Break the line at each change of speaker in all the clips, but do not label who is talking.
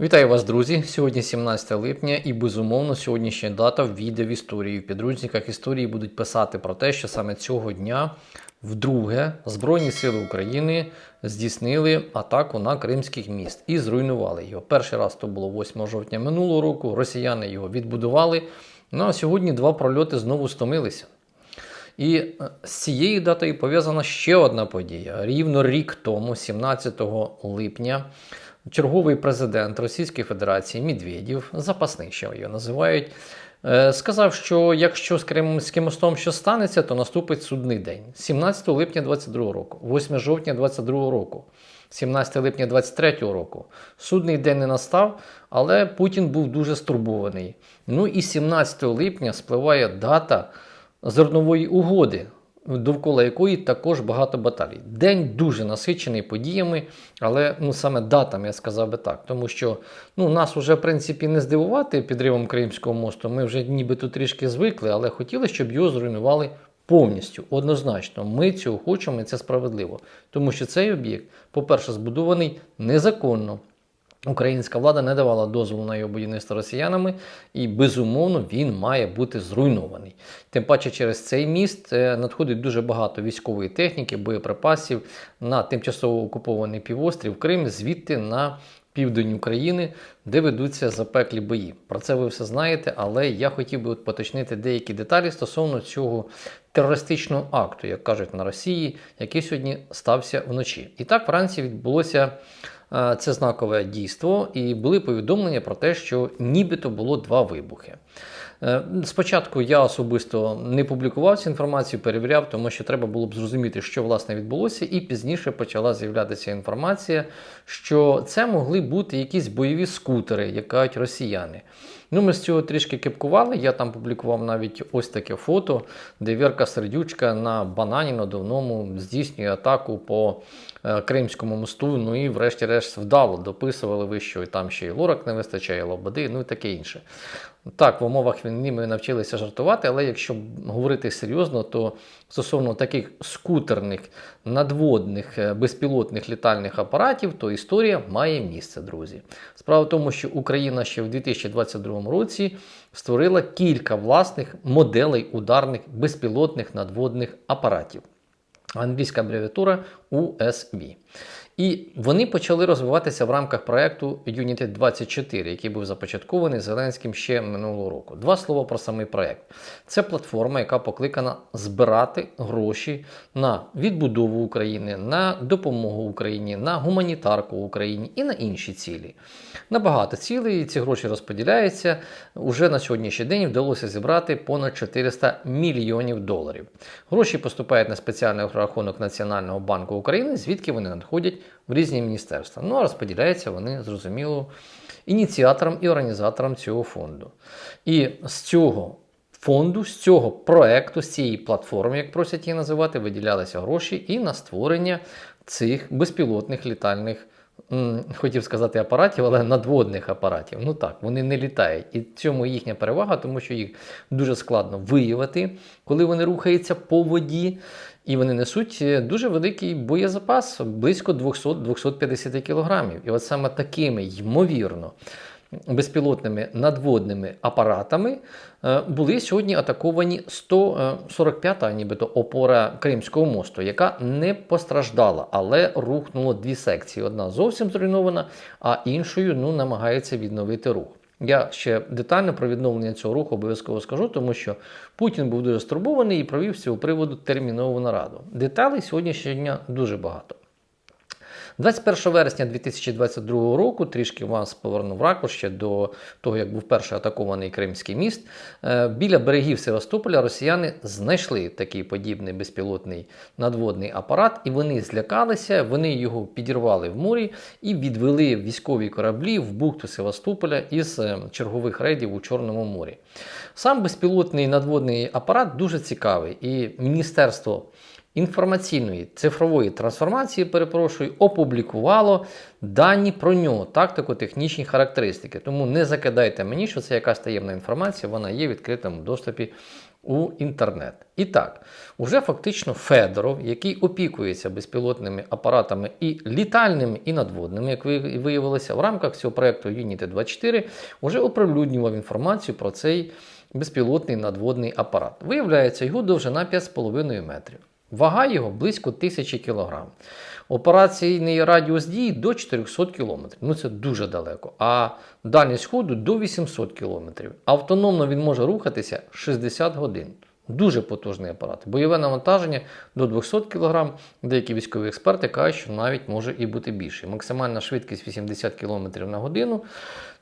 Вітаю вас, друзі! Сьогодні 17 липня, і безумовно сьогоднішня дата війде в історію. В підручниках історії будуть писати про те, що саме цього дня вдруге Збройні Сили України здійснили атаку на кримський міст і зруйнували його. Перший раз то було 8 жовтня минулого року. Росіяни його відбудували. Ну а сьогодні два прольоти знову стомилися. І е, з цією датою пов'язана ще одна подія. Рівно рік тому, 17 липня, черговий президент Російської Федерації Медведєв, запасний ще його називають, е, сказав, що якщо з Кримським мостом щось станеться, то наступить судний день. 17 липня 22 року, 8 жовтня 22 року. 17 липня 23 року. Судний день не настав, але Путін був дуже стурбований. Ну і 17 липня спливає дата зернової угоди, довкола якої також багато баталій. День дуже насичений подіями, але ну саме датами я сказав би так. Тому що ну, нас вже в принципі не здивувати підривом Кримського мосту. Ми вже нібито трішки звикли, але хотіли, щоб його зруйнували. Повністю, однозначно, ми цього хочемо, і це справедливо. Тому що цей об'єкт, по-перше, збудований незаконно. Українська влада не давала дозволу на його будівництво росіянами, і безумовно він має бути зруйнований. Тим паче, через цей міст е, надходить дуже багато військової техніки, боєприпасів на тимчасово окупований півострів Крим, звідти на південь України, де ведуться запеклі бої. Про це ви все знаєте, але я хотів би поточнити деякі деталі стосовно цього терористичного акту, як кажуть на Росії, який сьогодні стався вночі. І так вранці відбулося. Е, це знакове дійство, і були повідомлення про те, що нібито було два вибухи. Е, Спочатку я особисто не публікував цю інформацію, перевіряв, тому що треба було б зрозуміти, що власне відбулося, і пізніше почала з'являтися інформація, що це могли бути якісь бойові скутери, як кажуть росіяни. Ну, ми з цього трішки кепкували. Я там публікував навіть ось таке фото, де Вірка Сердючка на банані надувному здійснює атаку по Кримському мосту. Ну і, врешті-решт, вдало дописували ви, що і там ще й лорак не вистачає, і лободи, ну і таке інше. Так, в умовах війни ми навчилися жартувати, але якщо говорити серйозно, то стосовно таких скутерних надводних е, безпілотних літальних апаратів, то історія має місце, друзі. Справа в тому, що Україна ще в 2022 році створила кілька власних моделей ударних безпілотних надводних апаратів. Англійська абревіатура USB. І вони почали розвиватися в рамках проекту Unity 24, який був започаткований Зеленським ще минулого року. Два слова про самий проект. Це платформа, яка покликана збирати гроші на відбудову України, на допомогу Україні, на гуманітарку Україні і на інші цілі. На багато цілей ці гроші розподіляються. Уже на сьогоднішній день вдалося зібрати понад 400 мільйонів доларів. Гроші поступають на спеціальний рахунок Національного банку України, звідки вони надходять в різні міністерства. Ну а розподіляються вони, зрозуміло, ініціаторам і організаторам цього фонду. І з цього фонду, з цього проекту, з цієї платформи, як просять її називати, виділялися гроші і на створення цих безпілотних літальних. Хотів сказати апаратів, але надводних апаратів. Ну так, вони не літають. І в цьому їхня перевага, тому що їх дуже складно виявити, коли вони рухаються по воді. І вони несуть е, дуже великий боєзапас, близько 200-250 кілограмів. І от саме такими, ймовірно, безпілотними надводними апаратами е, були сьогодні атаковані 145-та, нібито опора Кримського мосту, яка не постраждала, але рухнуло дві секції. Одна зовсім зруйнована, а іншою ну, намагається відновити рух. Я ще детально про відновлення цього руху обов'язково скажу, тому що Путін був дуже стурбований і провів з цього приводу термінову нараду. Деталей сьогоднішнього дня дуже багато. 21 вересня 2022 року, трішки вас повернув ракурс ще до того, як був перший атакований Кримський міст. Е, біля берегів Севастополя росіяни знайшли такий подібний безпілотний надводний апарат, і вони злякалися, вони його підірвали в морі і відвели військові кораблі в бухту Севастополя із е, чергових рейдів у Чорному морі. Сам безпілотний надводний апарат дуже цікавий, і Міністерство інформаційної цифрової трансформації, перепрошую, опублікувало дані про нього, тактико-технічні характеристики. Тому не закидайте мені, що це якась таємна інформація, вона є в відкритому доступі у інтернет. І так, уже фактично Федоров, який опікується безпілотними апаратами і літальними, і надводними, як ви- виявилося, в рамках цього проекту Unity 24 вже оприлюднював інформацію про цей безпілотний надводний апарат. Виявляється, його довжина 5,5 метрів. Вага його близько 1000 кг. Операційний радіус дії до 400 км. Ну це дуже далеко. А дальність ходу до 800 км. Автономно він може рухатися 60 годин. Дуже потужний апарат. Бойове навантаження до 200 кг. Деякі військові експерти кажуть, що навіть може і бути більше. Максимальна швидкість 80 км на годину.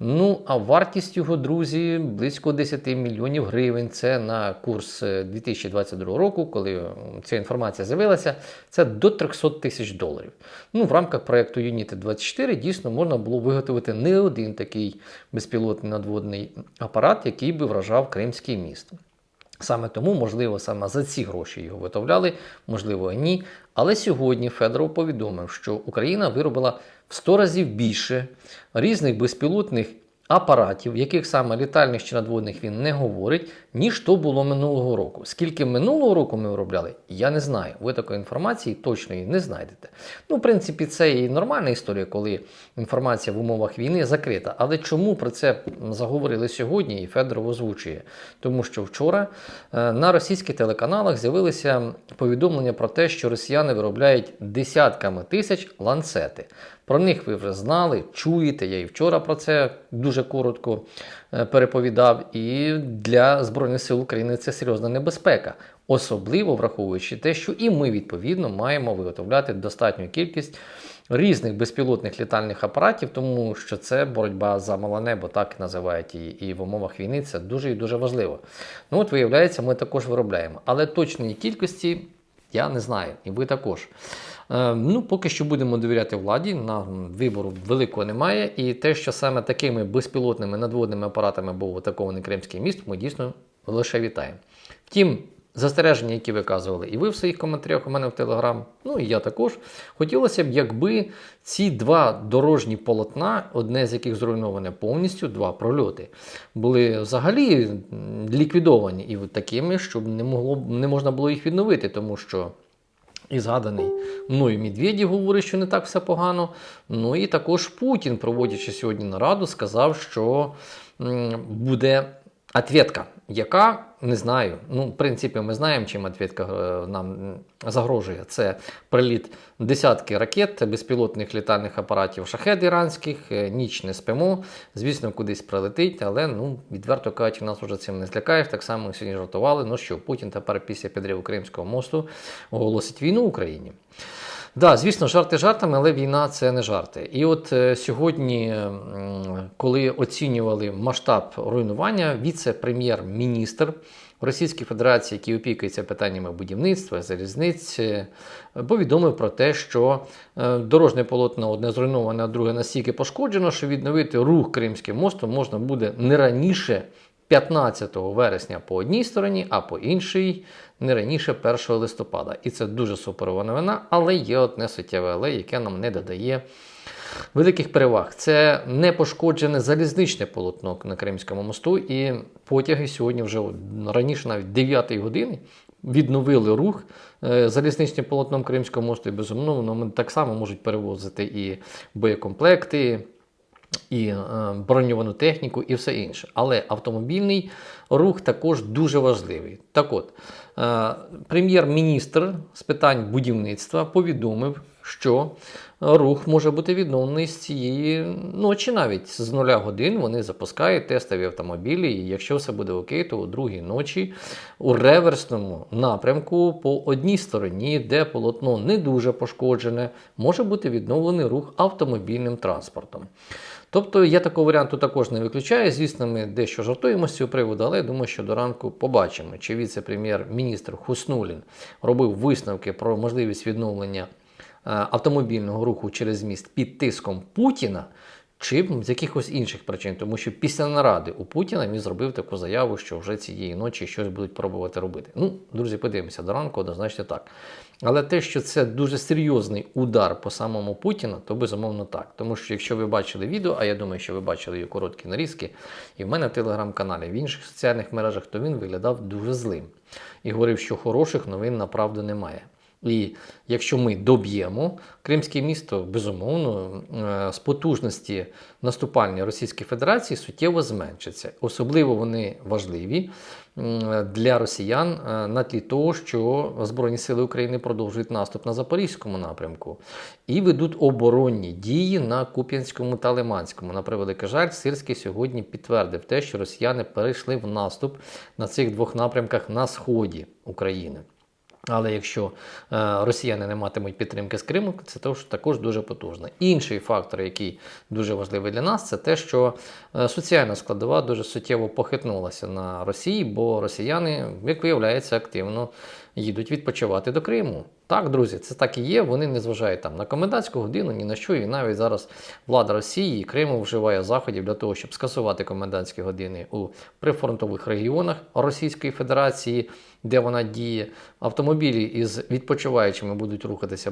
Ну, а вартість його, друзі, близько 10 мільйонів гривень. Це на курс е, 2022 року, коли е, ця інформація з'явилася, це до 300 тисяч доларів. Ну, в рамках проекту Unity 24 дійсно можна було виготовити не один такий безпілотний надводний апарат, який би вражав Кримський міст. Саме тому, можливо, саме за ці гроші його виготовляли, можливо, ні. Але сьогодні Федоров повідомив, що Україна виробила в 100 разів більше різних безпілотних апаратів, яких саме літальних чи надводних він не говорить, ніж то було минулого року. Скільки минулого року ми виробляли, я не знаю. Ви такої інформації точної не знайдете. Ну, в принципі, це і нормальна історія, коли інформація в умовах війни закрита. Але чому про це заговорили сьогодні і Федоров озвучує? Тому що вчора е, на російських телеканалах з'явилися повідомлення про те, що росіяни виробляють десятками тисяч ланцети. Про них ви вже знали, чуєте. Я і вчора про це дуже коротко е, переповідав. І для Збройних сил України це серйозна небезпека, особливо враховуючи те, що і ми відповідно маємо виготовляти достатню кількість різних безпілотних літальних апаратів, тому що це боротьба за мале небо, так називають її. І в умовах війни це дуже і дуже важливо. Ну от виявляється, ми також виробляємо, але точної кількості я не знаю, і ви також. Е, Ну, поки що будемо довіряти владі, на вибору великого немає. І те, що саме такими безпілотними надводними апаратами був атакований Кримський міст, ми дійсно лише вітаємо. Втім, застереження, які виказували і ви в своїх коментарях у мене в Телеграм, ну і я також. Хотілося б, якби ці два дорожні полотна, одне з яких зруйноване повністю, два прольоти, були взагалі ліквідовані і такими, щоб не, могло, не можна було їх відновити, тому що. І згаданий мною Медведєв говорить, що не так все погано. Ну і також Путін, проводячи сьогодні нараду, сказав, що буде ответка, яка не знаю. Ну, в принципі, ми знаємо, чим ответка е, нам загрожує. Це приліт десятки ракет, безпілотних літальних апаратів шахет іранських, е, ніч не спимо. Звісно, кудись прилетить, але ну, відверто кажучи, нас вже цим не злякаєш. Так само сьогодні жартували. Ну що, Путін тепер після підриву Кримського мосту оголосить війну Україні. Да, звісно, жарти жартами, але війна це не жарти. І от е, сьогодні, коли оцінювали масштаб руйнування, віце-прем'єр-міністр Російської Федерації, який опікується питаннями будівництва, залізниць, е, повідомив про те, що е, дорожнє полотно одне зруйноване, а друге настільки пошкоджено, що відновити рух Кримським мостом можна буде не раніше 15 вересня по одній стороні, а по іншій не раніше 1 листопада. І це дуже суперова новина, але є одне суттєве але, яке нам не додає великих переваг. Це не пошкоджене залізничне полотно на Кримському мосту, і потяги сьогодні вже раніше, навіть 9 години, відновили рух е, залізничним полотном Кримського мосту, і безумовно вони так само можуть перевозити і боєкомплекти і е, броньовану техніку, і все інше. Але автомобільний рух також дуже важливий. Так от, прем'єр-міністр з питань будівництва повідомив, що рух може бути відновлений з цієї ночі, навіть з нуля годин вони запускають тестові автомобілі. І якщо все буде окей, то у другій ночі у реверсному напрямку по одній стороні, де полотно не дуже пошкоджене, може бути відновлений рух автомобільним транспортом. Тобто я такого варіанту також не виключаю. Звісно, ми дещо жартуємо з цього приводу, але я думаю, що до ранку побачимо, чи віце-прем'єр-міністр Хуснулін робив висновки про можливість відновлення е, автомобільного руху через міст під тиском Путіна, чи з якихось інших причин, тому що після наради у Путіна він зробив таку заяву, що вже цієї ночі щось будуть пробувати робити. Ну, друзі, подивимося, до ранку однозначно так. Але те, що це дуже серйозний удар по самому Путіна, то безумовно так. Тому що якщо ви бачили відео, а я думаю, що ви бачили її короткі нарізки, і в мене в телеграм-каналі, в інших соціальних мережах, то він виглядав дуже злим і говорив, що хороших новин направду немає. І якщо ми доб'ємо Кримське місто, безумовно, е, з потужності наступальної Російської Федерації суттєво зменшиться. Особливо вони важливі для росіян е, на тлі того, що Збройні Сили України продовжують наступ на Запорізькому напрямку і ведуть оборонні дії на Куп'янському та Лиманському. На превеликий жаль, Сирський сьогодні підтвердив те, що росіяни перейшли в наступ на цих двох напрямках на сході України. Але якщо е, росіяни не матимуть підтримки з Криму, це також, дуже потужно. Інший фактор, який дуже важливий для нас, це те, що е, соціальна складова дуже суттєво похитнулася на Росії, бо росіяни, як виявляється, активно їдуть відпочивати до Криму. Так, друзі, це так і є. Вони не зважають там на комендантську годину, ні на що. І навіть зараз влада Росії і Криму вживає заходів для того, щоб скасувати комендантські години у прифронтових регіонах Російської Федерації, де вона діє. Автомобілі із відпочиваючими будуть рухатися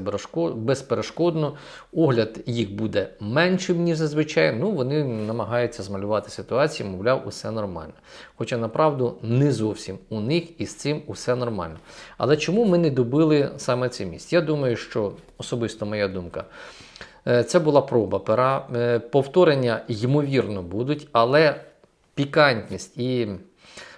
безперешкодно. Огляд їх буде меншим, ніж зазвичай. Ну, вони намагаються змалювати ситуацію, мовляв, усе нормально. Хоча направду не зовсім у них із цим усе нормально. Але чому ми не добили саме це місць? Я думаю, що особисто моя думка. е, Це була проба пера. Е, Повторення, ймовірно, будуть, але пікантність і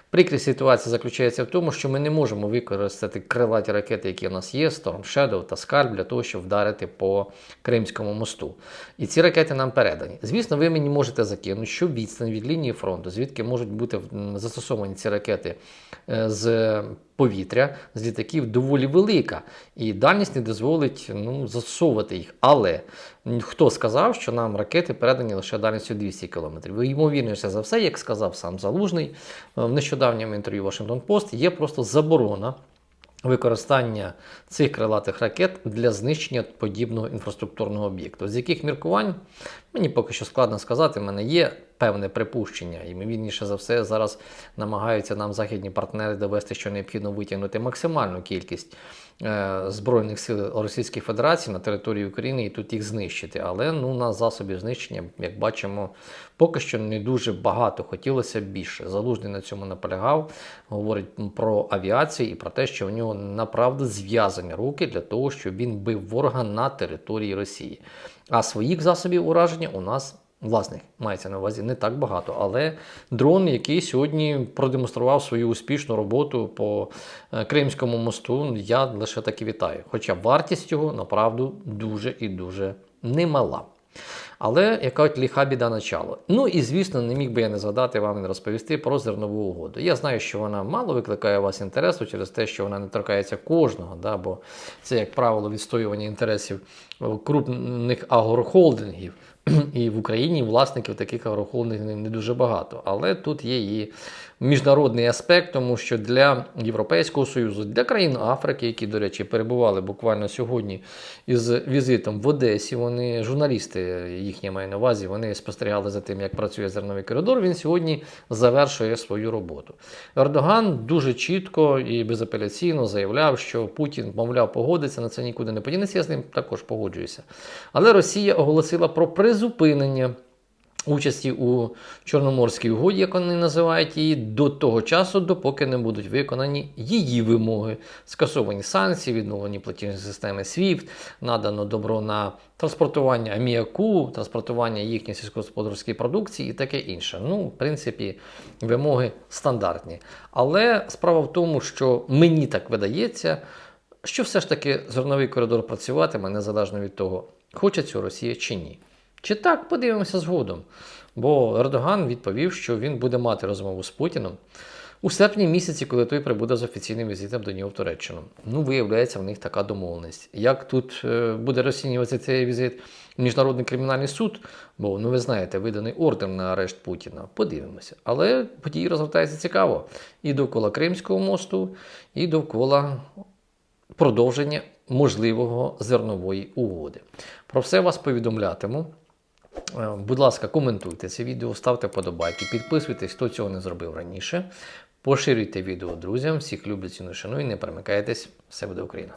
прикрість ситуації заключається в тому, що ми не можемо використати крилаті ракети, які у нас є, Storm Shadow та Scalp, для того, щоб вдарити по Кримському мосту. І ці ракети нам передані. Звісно, ви мені можете закинути, що відстань від лінії фронту, звідки можуть бути застосовані ці ракети е, з повітря, з літаків, доволі велика. І дальність не дозволить ну, засовувати їх. Але хто сказав, що нам ракети передані лише дальністю 200 км? Ймовірніше за все, як сказав сам Залужний е, в нещодавньому інтерв'ю Washington Post, є просто заборона використання цих крилатих ракет для знищення подібного інфраструктурного об'єкту. З яких міркувань мені поки що складно сказати, в мене є певне припущення, і ймовірніше за все зараз намагаються нам західні партнери довести, що необхідно витягнути максимальну кількість збройних сил Російської Федерації на території України і тут їх знищити. Але ну на засобів знищення, як бачимо, поки що не дуже багато. Хотілося б більше. Залужний на цьому наполягав. Говорить про авіацію і про те, що в нього направду зв'язані руки для того, щоб він бив ворога на території Росії. А своїх засобів ураження у нас. Власних мається на увазі не так багато, але дрон, який сьогодні продемонстрував свою успішну роботу по е, Кримському мосту, я лише таки вітаю. Хоча вартість його направду дуже і дуже немала. Але яка от ліха біда начало. Ну і звісно, не міг би я не згадати вам і не розповісти про зернову угоду. Я знаю, що вона мало викликає у вас інтересу через те, що вона не торкається кожного, да, бо це, як правило, відстоювання інтересів е, крупних агрохолдингів. І в Україні власників таких агрохолдингів не дуже багато. Але тут є і міжнародний аспект, тому що для Європейського Союзу, для країн Африки, які, до речі, перебували буквально сьогодні із візитом в Одесі, вони журналісти, їхні маю на увазі, вони спостерігали за тим, як працює зерновий коридор. Він сьогодні завершує свою роботу. Ердоган дуже чітко і безапеляційно заявляв, що Путін, мовляв, погодиться на це нікуди не подінеться. Я з ним також погоджуюся. Але Росія оголосила про призупинення участі у Чорноморській угоді, як вони називають її, до того часу, допоки не будуть виконані її вимоги. Скасовані санкції, відновлені платіжні системи SWIFT, надано добро на транспортування аміаку, транспортування їхньої сільськогосподарської продукції і таке інше. Ну, в принципі, вимоги стандартні. Але справа в тому, що мені так видається, що все ж таки зерновий коридор працюватиме незалежно від того, хоче цього Росія чи ні. Чи так подивимося згодом? Бо Ердоган відповів, що він буде мати розмову з Путіном у серпні місяці, коли той прибуде з офіційним візитом до нього в Туреччину. Ну, виявляється, в них така домовленість. Як тут е, буде розцінюватися цей візит Міжнародний кримінальний суд? Бо, ну ви знаєте, виданий ордер на арешт Путіна. Подивимося. Але події розгортаються цікаво і довкола Кримського мосту, і довкола продовження можливого зернової угоди. Про все вас повідомлятиму. Е, Будь ласка, коментуйте це відео, ставте подобайки, підписуйтесь, хто цього не зробив раніше. Поширюйте відео друзям. Всіх люблять і ціную, і не перемикайтесь. Все буде Україна.